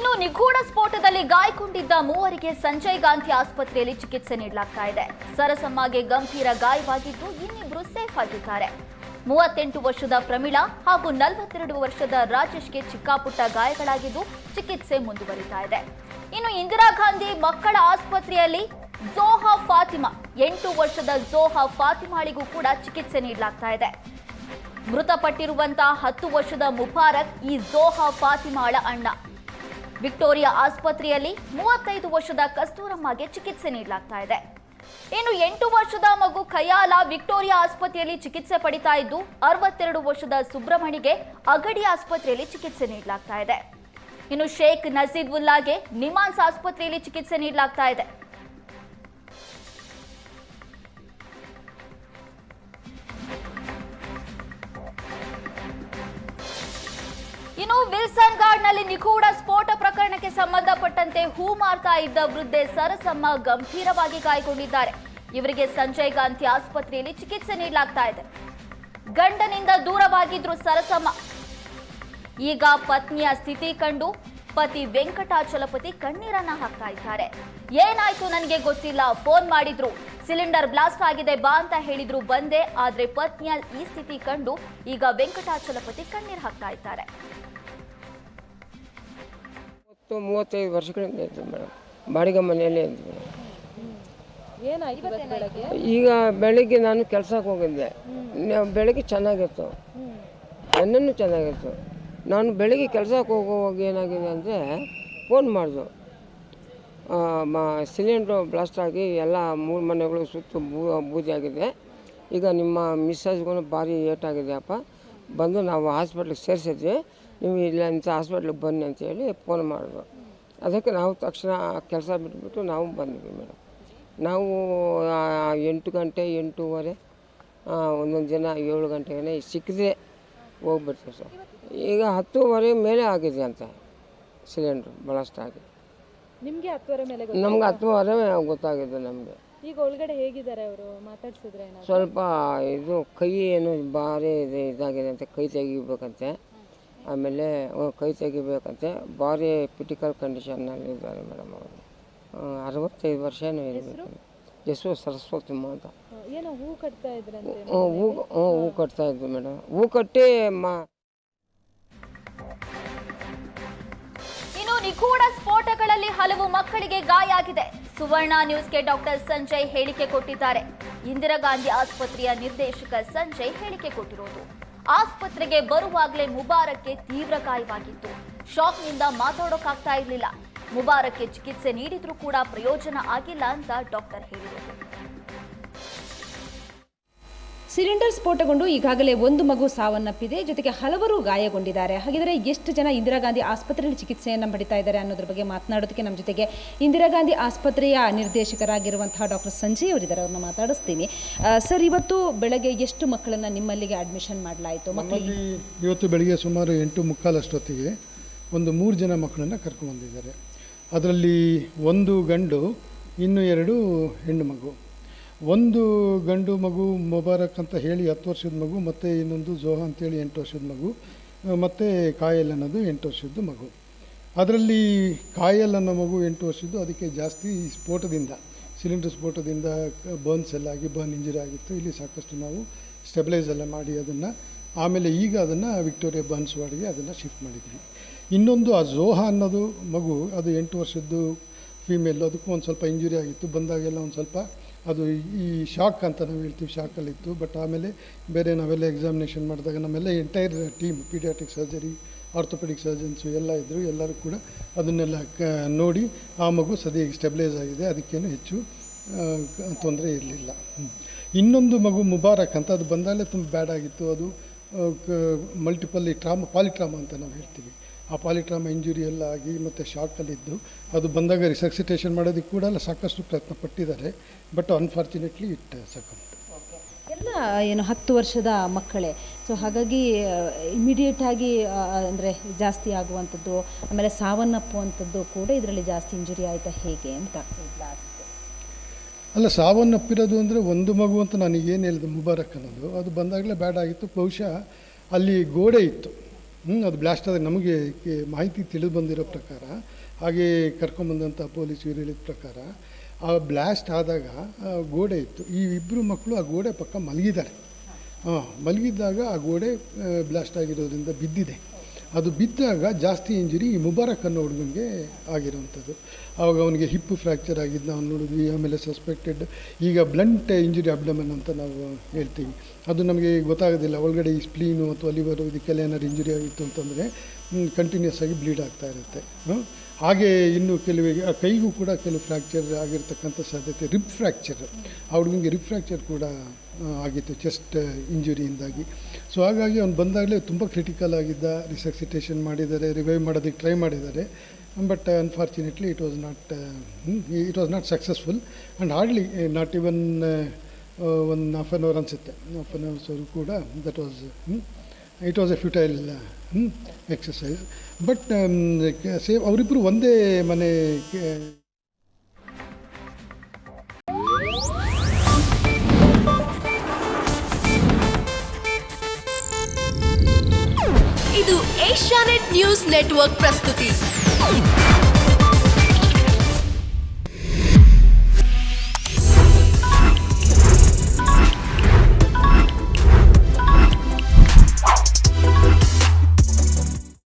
ಇನ್ನು ನಿಗೂಢ ಸ್ಫೋಟದಲ್ಲಿ ಗಾಯಗೊಂಡಿದ್ದ ಮೂವರಿಗೆ ಸಂಜಯ್ ಗಾಂಧಿ ಆಸ್ಪತ್ರೆಯಲ್ಲಿ ಚಿಕಿತ್ಸೆ ನೀಡಲಾಗ್ತಾ ಇದೆ. ಸರಸಮ್ಮಗೆ ಗಂಭೀರ ಗಾಯವಾಗಿದ್ದು ಇನ್ನಿಬ್ರು ಸೇಫ್ ಆಗಿದ್ದಾರೆ. ಮೂವತ್ತೆಂಟು ವರ್ಷದ ಪ್ರಮೀಳಾ ಹಾಗೂ ನಲವತ್ತೆರಡು ವರ್ಷದ ರಾಜೇಶ್ಗೆ ಚಿಕ್ಕಾಪುಟ್ಟ ಗಾಯಗಳಾಗಿದ್ದು ಚಿಕಿತ್ಸೆ ಮುಂದುವರಿತಾ ಇದೆ. ಇನ್ನು ಇಂದಿರಾ ಗಾಂಧಿ ಮಕ್ಕಳ ಆಸ್ಪತ್ರೆಯಲ್ಲಿ ಜೋಹಾ ಫಾತಿಮಾ, ಎಂಟು ವರ್ಷದ ಜೋಹಾ ಫಾತಿಮಾಳಿಗೂ ಕೂಡ ಚಿಕಿತ್ಸೆ ನೀಡಲಾಗ್ತಾ ಇದೆ. ಮೃತಪಟ್ಟಿರುವಂತಹ ಹತ್ತು ವರ್ಷದ ಮುಬಾರಕ್ ಈ ಜೋಹಾ ಫಾತಿಮಾಳ ಅಣ್ಣ. ವಿಕ್ಟೋರಿಯಾ ಆಸ್ಪತ್ರೆಯಲ್ಲಿ ಮೂವತ್ತೈದು ವರ್ಷದ ಕಸ್ತೂರಮ್ಮಗೆ ಚಿಕಿತ್ಸೆ ನೀಡಲಾಗ್ತಾ ಇದೆ. ಇನ್ನು ಎಂಟು ವರ್ಷದ ಮಗು ಖಯಾಲ ವಿಕ್ಟೋರಿಯಾ ಆಸ್ಪತ್ರೆಯಲ್ಲಿ ಚಿಕಿತ್ಸೆ ಪಡಿತಾ ಇದ್ದು, ಅರವತ್ತೆರಡು ವರ್ಷದ ಸುಬ್ರಹ್ಮಣಿಗೆ ಅಗಡಿ ಆಸ್ಪತ್ರೆಯಲ್ಲಿ ಚಿಕಿತ್ಸೆ ನೀಡಲಾಗ್ತಾ ಇದೆ. ಇನ್ನು ಶೇಖ್ ನಜೀದ್ ಉಲ್ಲಾಗೆ ನಿಮಾನ್ಸ್ ಆಸ್ಪತ್ರೆಯಲ್ಲಿ ಚಿಕಿತ್ಸೆ ನೀಡಲಾಗ್ತಾ ಇದೆ. ಇನ್ನು ವಿಲ್ಸನ್ ಗಾರ್ಡ್ನಲ್ಲಿ ನಿಗೂಢ ಸ್ಫೋಟ ಪ್ರಕರಣಕ್ಕೆ ಸಂಬಂಧಪಟ್ಟಂತೆ ಹೂ ಮಾರ್ತಾ ಇದ್ದ ವೃದ್ಧೆ ಸರಸಮ್ಮ ಗಂಭೀರವಾಗಿ ಗಾಯಗೊಂಡಿದ್ದಾರೆ. ಇವರಿಗೆ ಸಂಜಯ್ ಗಾಂಧಿ ಆಸ್ಪತ್ರೆಯಲ್ಲಿ ಚಿಕಿತ್ಸೆ ನೀಡಲಾಗ್ತಾ ಇದೆ. ಗಂಡನಿಂದ ದೂರವಾಗಿದ್ರು ಸರಸಮ್ಮ. ಈಗ ಪತ್ನಿಯ ಸ್ಥಿತಿ ಕಂಡು ಪತಿ ವೆಂಕಟಾಚಲಪತಿ ಕಣ್ಣೀರನ್ನ ಹಾಕ್ತಾ ಇದ್ದಾರೆ. ಏನಾಯ್ತು ನನಗೆ ಗೊತ್ತಿಲ್ಲ, ಫೋನ್ ಮಾಡಿದ್ರು. ಸಿಲಿಂಡರ್ ಬ್ಲಾಸ್ಟ್ ಆಗಿದೆ ಬಾ ಅಂತ ಹೇಳಿದ್ರು, ಬಂದೆ. ಆದ್ರೆ ಪತ್ನಿಯ ಈ ಸ್ಥಿತಿ ಕಂಡು ಈಗ ವೆಂಕಟಾಚಲಪತಿ ಕಣ್ಣೀರು ಹಾಕ್ತಾ ಇದ್ದಾರೆ. ಮೂವತ್ತು ಮೂವತ್ತೈದು ವರ್ಷಗಳಿಂದ ಇದ್ದು ಮೇಡಮ್. ಬಾಡಿಗೆ ಮನೆಯಲ್ಲೇ ಮೇಡಮ್ ಏನಾಯ್ತು ಇವತ್ತು ಬೆಳಗ್ಗೆ? ಈಗ ಬೆಳಿಗ್ಗೆ ನಾನು ಕೆಲ್ಸಕ್ಕೆ ಹೋಗಿದ್ದೆ. ನ- ಬೆಳಿಗ್ಗೆ ಚೆನ್ನಾಗಿತ್ತು. ನೆನ್ನೆನೂ ಚೆನ್ನಾಗಿತ್ತು. ನಾನು ಬೆಳಿಗ್ಗೆ ಕೆಲ್ಸಕ್ಕೆ ಹೋಗುವಾಗ ಏನಾಗಿದೆ ಅಂದರೆ ಫೋನ್ ಮಾಡಿದ್ರು ಸಿಲಿಂಡ್ರು ಬ್ಲಾಸ್ಟ್ ಆಗಿ ಎಲ್ಲ ಮೂರು ಮನೆಗಳು ಸುತ್ತು ಬೂ ಬೂದಿ ಆಗಿದೆ. ಈಗ ನಿಮ್ಮ ಮಿಸ್ಸಸ್ಗೂ ಭಾರಿ ಏಟಾಗಿದೆ ಅಪ್ಪ. ಬಂದು ನಾವು ಹಾಸ್ಪಿಟ್ಲಿಗೆ ಸೇರಿಸಿದ್ವಿ. ನೀವು ಇಲ್ಲ ಇಂಥ ಹಾಸ್ಪಿಟ್ಲಿಗೆ ಬನ್ನಿ ಅಂತೇಳಿ ಫೋನ್ ಮಾಡಿದ್ರು. ಅದಕ್ಕೆ ನಾವು ತಕ್ಷಣ ಕೆಲಸ ಬಿಟ್ಬಿಟ್ಟು ನಾವು ಬಂದ್ವಿ ಮೇಡಮ್ ನಾವು ಎಂಟು ಗಂಟೆ ಎಂಟೂವರೆ ಒಂದೊಂದು ದಿನ ಏಳು ಗಂಟೆಗೆ ಸಿಕ್ಕಿದ್ರೆ ಹೋಗ್ಬಿಡ್ತೀವಿ ಸರ್. ಈಗ ಹತ್ತೂವರೆ ಮೇಲೆ ಆಗಿದೆ ಅಂತ ಸಿಲಿಂಡ್ರು ಬಳಸ್ಟ್ ಆಗಿ. ನಿಮಗೆ ಹತ್ತುವರೆ ಮೇಲೆ ನಮ್ಗೆ ಹತ್ತುವರೆ ಗೊತ್ತಾಗಿದೆ ನಮಗೆ. ಈಗ ಒಳಗಡೆ ಹೇಗಿದ್ದಾರೆ ಅವರು? ಮಾತಾಡ್ಸಿದ್ರೆ ಸ್ವಲ್ಪ ಇದು ಕೈ ಏನು ಭಾರಿ ಇದು ಇದಾಗಿದೆ ಅಂತ ಕೈ ತೆಗಿಬೇಕಂತೆ. ಆಮೇಲೆ ಕೈ ತೆಗಿಬೇಕಂತೆ. ಭಾರಿ ಕ್ರಿಟಿಕಲ್ ಕಂಡೀಷನ್ನಲ್ಲಿ ಇದ್ದಾರೆ ಮೇಡಮ್ ಅವರು. ಅರವತ್ತೈದು ವರ್ಷ ಇರಬೇಕು. ಯಶು ಸರಸ್ವತಿಮ್ಮ ಅಂತ. ಏನೋ ಹೂ ಕಟ್ತಾ ಇದ್ರಂತೆ ಹೂ ಹ್ಞೂ ಹೂ. ಕಟ್ತಾ ಇದ್ವಿ ಮೇಡಮ್. ಹೂ ಕಟ್ಟಿ ಮಾ ಇನ್ನು ನಿಗೂಢ ಸ್ಫೋಟಗಳಲ್ಲಿ ಹಲವು ಮಕ್ಕಳಿಗೆ ಗಾಯ ಆಗಿದೆ. ಸುವರ್ಣ ನ್ಯೂಸ್ಗೆ ಡಾಕ್ಟರ್ ಸಂಜಯ್ ಹೇಳಿಕೆ ಕೊಟ್ಟಿದ್ದಾರೆ. ಇಂದಿರಾ ಗಾಂಧಿ ಆಸ್ಪತ್ರೆಯ ನಿರ್ದೇಶಕ ಸಂಜಯ್ ಹೇಳಿಕೆ ಕೊಟ್ಟಿರೋದು. ಆಸ್ಪತ್ರೆಗೆ ಬರುವಾಗಲೇ ಮುಬಾರಕ್ಗೆ ತೀವ್ರ ಗಾಯವಾಗಿತ್ತು. ಶಾಕ್ನಿಂದ ಮಾತಾಡೋಕ್ಕಾಗ್ತಾ ಇರಲಿಲ್ಲ. ಮುಬಾರಕ್ಗೆ ಚಿಕಿತ್ಸೆ ನೀಡಿದ್ರೂ ಕೂಡ ಪ್ರಯೋಜನ ಆಗಿಲ್ಲ ಅಂತ ಡಾಕ್ಟರ್ ಹೇಳಿದರು. ಸಿಲಿಂಡರ್ ಸ್ಫೋಟಗೊಂಡು ಈಗಾಗಲೇ ಒಂದು ಮಗು ಸಾವನ್ನಪ್ಪಿದೆ. ಜೊತೆಗೆ ಹಲವರು ಗಾಯಗೊಂಡಿದ್ದಾರೆ. ಹಾಗಿದ್ರೆ ಎಷ್ಟು ಜನ ಇಂದಿರಾ ಗಾಂಧಿ ಆಸ್ಪತ್ರೆಯಲ್ಲಿ ಚಿಕಿತ್ಸೆಯನ್ನು ಪಡಿತಾ ಇದ್ದಾರೆ ಅನ್ನೋದ್ರ ಬಗ್ಗೆ ಮಾತನಾಡೋದಕ್ಕೆ ನಮ್ಮ ಜೊತೆಗೆ ಇಂದಿರಾ ಗಾಂಧಿ ಆಸ್ಪತ್ರೆಯ ನಿರ್ದೇಶಕರಾಗಿರುವಂತಹ ಡಾಕ್ಟರ್ ಸಂಜಯ್ ಅವರಿದ್ದಾರೆ ಅವ್ರನ್ನ ಮಾತಾಡಿಸ್ತೀನಿ. ಸರ್, ಇವತ್ತು ಬೆಳಗ್ಗೆ ಎಷ್ಟು ಮಕ್ಕಳನ್ನ ನಿಮ್ಮಲ್ಲಿಗೆ ಅಡ್ಮಿಷನ್ ಮಾಡಲಾಯಿತು? ಮಕ್ಕಳಿಗೆ ಇವತ್ತು ಬೆಳಗ್ಗೆ ಸುಮಾರು ಎಂಟು ಮುಕ್ಕಾಲಷ್ಟೊತ್ತಿಗೆ ಒಂದು ಮೂರು ಜನ ಮಕ್ಕಳನ್ನು ಕರ್ಕೊಂಡ್ಬಂದಿದ್ದಾರೆ ಅದರಲ್ಲಿ ಒಂದು ಗಂಡು, ಇನ್ನು ಎರಡು ಹೆಣ್ಣು ಮಗು. ಒಂದು ಗಂಡು ಮಗು ಮುಬಾರಕ್ ಅಂತ ಹೇಳಿ ಹತ್ತು ವರ್ಷದ ಮಗು, ಮತ್ತು ಇನ್ನೊಂದು ಜೋಹಾ ಅಂತೇಳಿ ಎಂಟು ವರ್ಷದ ಮಗು ಮತ್ತು ಕಾಯಲ್ ಅನ್ನೋದು ಎಂಟು ವರ್ಷದ ಮಗು. ಅದರಲ್ಲಿ ಕಾಯಲ್ ಅನ್ನೋ ಮಗು ಎಂಟು ವರ್ಷದ್ದು ಅದಕ್ಕೆ ಜಾಸ್ತಿ ಸ್ಫೋಟದಿಂದ, ಸಿಲಿಂಡರ್ ಸ್ಫೋಟದಿಂದ ಬರ್ನ್ಸ್ ಎಲ್ಲ ಆಗಿ ಬರ್ನ್ ಇಂಜುರಿ ಆಗಿತ್ತು. ಇಲ್ಲಿ ಸಾಕಷ್ಟು ನಾವು ಸ್ಟೆಬಿಲೈಸ್ ಎಲ್ಲ ಮಾಡಿ ಅದನ್ನು, ಆಮೇಲೆ ಈಗ ಅದನ್ನು ವಿಕ್ಟೋರಿಯಾ ಬರ್ನ್ಸ್ ವಾರ್ಡ್ಗೆ ಅದನ್ನು ಶಿಫ್ಟ್ ಮಾಡಿದ್ವಿ. ಇನ್ನೊಂದು ಆ ಜೋಹಾ ಅನ್ನೋದು ಮಗು, ಅದು ಎಂಟು ವರ್ಷದ್ದು ಫೀಮೇಲ್ ಅದಕ್ಕೂ ಒಂದು ಸ್ವಲ್ಪ ಇಂಜುರಿ ಆಗಿತ್ತು. ಬಂದಾಗೆಲ್ಲ ಒಂದು ಸ್ವಲ್ಪ ಅದು ಈ ಶಾಕ್ ಅಂತ ನಾವು ಹೇಳ್ತೀವಿ, ಶಾಕಲ್ಲಿತ್ತು. ಬಟ್ ಆಮೇಲೆ ಬೇರೆ ನಾವೆಲ್ಲ ಎಕ್ಸಾಮಿನೇಷನ್ ಮಾಡಿದಾಗ ನಮ್ಮೆಲ್ಲ entire team paediatric surgery orthopaedic surgeons ಎಲ್ಲ ಇದ್ದರು ಎಲ್ಲರೂ ಕೂಡ ಅದನ್ನೆಲ್ಲ ನೋಡಿ ಆ ಮಗು ಸದ್ಯ ಸ್ಟೆಬಿಲೈಸ್ ಆಗಿದೆ. ಅದಕ್ಕೇನು ಹೆಚ್ಚು ತೊಂದರೆ ಇರಲಿಲ್ಲ. ಇನ್ನೊಂದು ಮಗು ಮುಬಾರಕ್ ಅಂತ ಅದು ಬಂದಾಗಲೇ ತುಂಬ ಬ್ಯಾಡ್ ಆಗಿತ್ತು. ಅದು ಮಲ್ಟಿಪಲ್ ಟ್ರಾಮ ಪಾಲಿಟ್ರಾಮ ಅಂತ ನಾವು ಹೇಳ್ತೀವಿ. ಆ ಪಾಲಿಟ್ರಾಮ ಇಂಜುರಿ ಎಲ್ಲ ಆಗಿ ಮತ್ತು ಶಾರ್ಟಲ್ಲಿದ್ದು ಅದು ಬಂದಾಗ ರಿಸಕ್ಸಿಟೇಷನ್ ಮಾಡೋದಕ್ಕೆ ಕೂಡ ಅಲ್ಲ, ಸಾಕಷ್ಟು ಪ್ರಯತ್ನ ಪಟ್ಟಿದ್ದಾರೆ. ಬಟ್ ಅನ್ಫಾರ್ಚುನೇಟ್ಲಿ ಇಟ್ ಸಕಮ್ ಎಲ್ಲ, ಏನು, ಹತ್ತು ವರ್ಷದ ಮಕ್ಕಳೇ. ಸೊ ಹಾಗಾಗಿ ಇಮಿಡಿಯೇಟ್ ಆಗಿ ಅಂದರೆ ಜಾಸ್ತಿ ಆಗುವಂಥದ್ದು, ಆಮೇಲೆ ಸಾವನ್ನಪ್ಪುವಂಥದ್ದು ಕೂಡ ಇದರಲ್ಲಿ ಜಾಸ್ತಿ ಇಂಜುರಿ ಆಯಿತಾ ಹೇಗೆ ಅಂತ. ಅಲ್ಲ ಸಾವನ್ನಪ್ಪಿರೋದು ಅಂದರೆ ಒಂದು ಮಗು ಅಂತ ನನಗೇನು ಹೇಳಿದೆ ಮುಬಾರಕ್ ಅನ್ನೋದು. ಅದು ಬಂದಾಗಲೇ ಬ್ಯಾಡ್ ಆಗಿತ್ತು. ಬಹುಶಃ ಅಲ್ಲಿ ಗೋಡೆ ಇತ್ತು. ಹ್ಞೂ ಅದು ಬ್ಲಾಸ್ಟ್ ಆದರೆ ನಮಗೆ ಮಾಹಿತಿ ತಿಳಿದು ಬಂದಿರೋ ಪ್ರಕಾರ, ಹಾಗೆ ಕರ್ಕೊಂಬಂದಂಥ ಪೊಲೀಸ್ ಇವರು ಹೇಳಿದ ಪ್ರಕಾರ, ಆ ಬ್ಲಾಸ್ಟ್ ಆದಾಗ ಗೋಡೆ ಇತ್ತು. ಈ ಇಬ್ಬರು ಮಕ್ಕಳು ಆ ಗೋಡೆ ಪಕ್ಕ ಮಲಗಿದ್ದಾರೆ. ಹಾಂ, ಮಲಗಿದ್ದಾಗ ಆ ಗೋಡೆ ಬ್ಲಾಸ್ಟ್ ಆಗಿರೋದ್ರಿಂದ ಬಿದ್ದಿದೆ. ಅದು ಬಿದ್ದಾಗ ಜಾಸ್ತಿ ಇಂಜುರಿ ಈ ಮುಬಾರಕ್ ಅನ್ನೋ ಹುಡುಗನಿಗೆ ಆಗಿರೋವಂಥದ್ದು. ಆವಾಗ ಅವನಿಗೆ ಹಿಪ್ ಫ್ರ್ಯಾಕ್ಚರ್ ಆಗಿದ್ದು ನಾವು ನೋಡಿದ್ವಿ, ಆಮೇಲೆ ಸಸ್ಪೆಕ್ಟೆಡ್ ಈಗ ಬ್ಲಂಟ್ ಇಂಜುರಿ ಅಬ್ಡಮನ್ ಅಂತ ನಾವು ಹೇಳ್ತೀವಿ. ಅದು ನಮಗೆ ಗೊತ್ತಾಗೋದಿಲ್ಲ. ಒಳಗಡೆ ಈ ಸ್ಪ್ಲೀನು ಅಥವಾ ಲಿವರು ಇದಕ್ಕೆಲ್ಲ ಏನಾದ್ರು ಇಂಜುರಿ ಆಗಿತ್ತು ಅಂತಂದರೆ ಕಂಟಿನ್ಯೂಸ್ ಆಗಿ ಬ್ಲೀಡ್ ಆಗ್ತಾ ಇರುತ್ತೆ. ಹಾಗೆ ಇನ್ನು ಕೆಲವಿಗೆ ಆ ಕೈಗೂ ಕೂಡ ಕೆಲವು ಫ್ರ್ಯಾಕ್ಚರ್ ಆಗಿರ್ತಕ್ಕಂಥ ಸಾಧ್ಯತೆ ರಿಪ್ ಫ್ರ್ಯಾಕ್ಚರ್ ಆ ಹುಡುಗನಿಗೆ ರಿಪ್ ಫ್ರ್ಯಾಕ್ಚರ್ ಕೂಡ ಆಗಿತ್ತು ಚೆಸ್ಟ್ ಇಂಜುರಿಯಿಂದಾಗಿ ಸೊ ಹಾಗಾಗಿ ಅವ್ನು ಬಂದಾಗಲೇ ತುಂಬ ಕ್ರಿಟಿಕಲ್ ಆಗಿದ್ದ ರಿಸಕ್ಸಿಟೇಷನ್ ಮಾಡಿದ್ದಾರೆ ರಿವೈವ್ ಮಾಡೋದಕ್ಕೆ ಟ್ರೈ ಮಾಡಿದ್ದಾರೆ. But unfortunately it was not it was not successful and hardly not even one half an hour ಅನಿಸುತ್ತೆ. ಹಾಫ್ ಆನ್ ಅವರ್ಸ್ವರೆಗೂ ಕೂಡ that was it was a futile exercise but same ಅವರಿಬ್ಬರು ಒಂದೇ ಮನೆ ಇದು ಏಷ್ಯಾನೆಟ್ ನ್ಯೂಸ್ ನೆಟ್ವರ್ಕ್ ಪ್ರಸ್ತುತಿ.